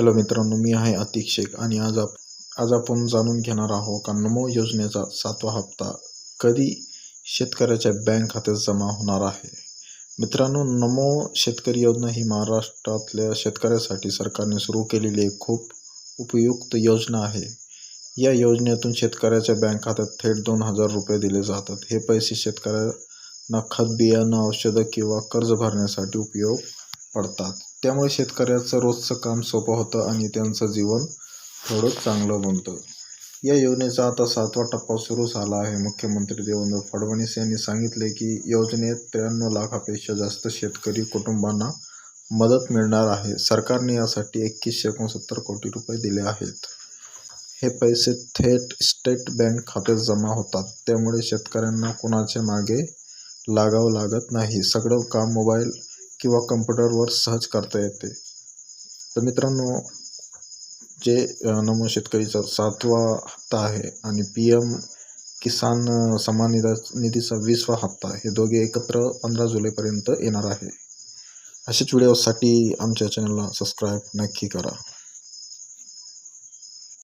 Hello मित्रांनो मी आहे अतिक शेख आणि आज आप आज आपण जाणून घेणार आहोत का नमो योजनेचा सातवा हप्ता कधी शेतकऱ्याच्या बँक खात्यात जमा होणार आहे? मित्रांनो नमो शेतकरी योजना ही महाराष्ट्रातल्या शेतकऱ्यासाठी सरकारने सुरू केलेली एक खूप उपयुक्त योजना आहे. या योजनेतून शेतकऱ्याच्या बँक खात्यात थेट दोन हजार रुपये दिले जातात. हे पैसे शेतकऱ्यांना खत बियाणं औषधं किंवा कर्ज भरण्यासाठी उपयोग पडतात. त्यामुळे शेतकऱ्याचं रोजचं काम सोपं होतं आणि त्यांचं जीवन थोडं चांगलं बनतं. या योजनेचा आता सातवा टप्पा सुरू झाला आहे. मुख्यमंत्री देवेंद्र फडणवीस यांनी सांगितले की योजनेत त्र्याण्णव लाखापेक्षा जास्त शेतकरी कुटुंबांना मदत मिळणार आहे. सरकारने यासाठी एकवीसशे एकोणसत्तर कोटी रुपये दिले आहेत. हे पैसे थेट स्टेट बँक खात्यात जमा होतात. त्यामुळे शेतकऱ्यांना कुणाच्या मागे लागावं लागत नाही. सगळं काम मोबाईल किंवा कम्प्युटरवर सहज करता येते. तर मित्रांनो जे नमो शेतकरीचा सातवा हप्ता आहे आणि पी एम किसान अ, सन्मान निधा निधीचा वीसवा हप्ता हे दोघे एकत्र पंधरा जुलैपर्यंत येणार आहे. अशाच व्हिडिओसाठी आमच्या चॅनलला सबस्क्राईब नक्की करा.